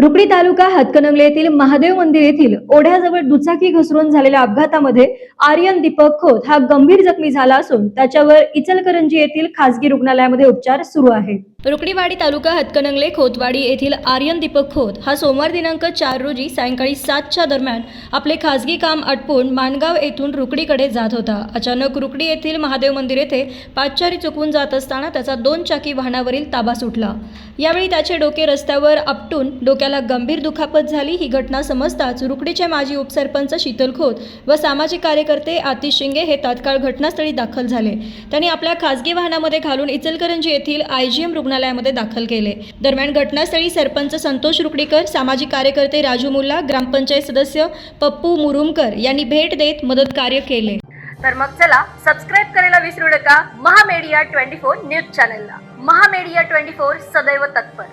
रुकडी तालुका हतकनंगले येथील महादेव मंदिर येथील ओढ्याजवळ दुचाकी घसरून झालेल्या अपघातामध्ये आर्यन दीपक खोत हा गंभीर जखमी झाला असून त्याच्यावर इचलकरंजी येथील खासगी रुग्णालयामध्ये उपचार सुरू आहेत. रुकडीवाडी तालुका हतकनंगले खोतवाडी येथील आर्यन दीपक खोत हा सोमवार दिनांक चार रोजी सायंकाळी सातच्या दरम्यान आपले खासगी काम आटपून माणगाव येथून रुकडीकडे जात होता. अचानक रुकडी येथील महादेव मंदिर येथे पाचारी चुकून जात असताना त्याचा दोन चाकी वाहनावरील ताबा सुटला. यावेळी त्याचे डोके रस्त्यावर आपटून डोक्याला गंभीर दुखापत झाली ही घटना समजताच रुकडीचे माजी उपसरपंच शीतल खोत व सामाजिक कार्यकर्ते आतिश शिंगे हे तात्काळ घटनास्थळी दाखल झाले. त्यांनी आपल्या खासगी वाहनामध्ये घालून इचलकरंजी येथील आयजीएम रुग्णालयामध्ये दाखल केले. दरम्यान घटनास्थळी सरपंच संतोष रुकडीकर सामाजिक कार्यकर्ते राजू मुल्ला ग्रामपंचायत सदस्य पप्पू मुरुमकर यांनी भेट देत मदत कार्य केले. तर मग चला सबस्क्राईब करायला विसरू नका. महामेडिया ट्वेंटी फोर न्यूज चॅनलला. महामेडिया ट्वेंटी फोर सदैव तत्पर.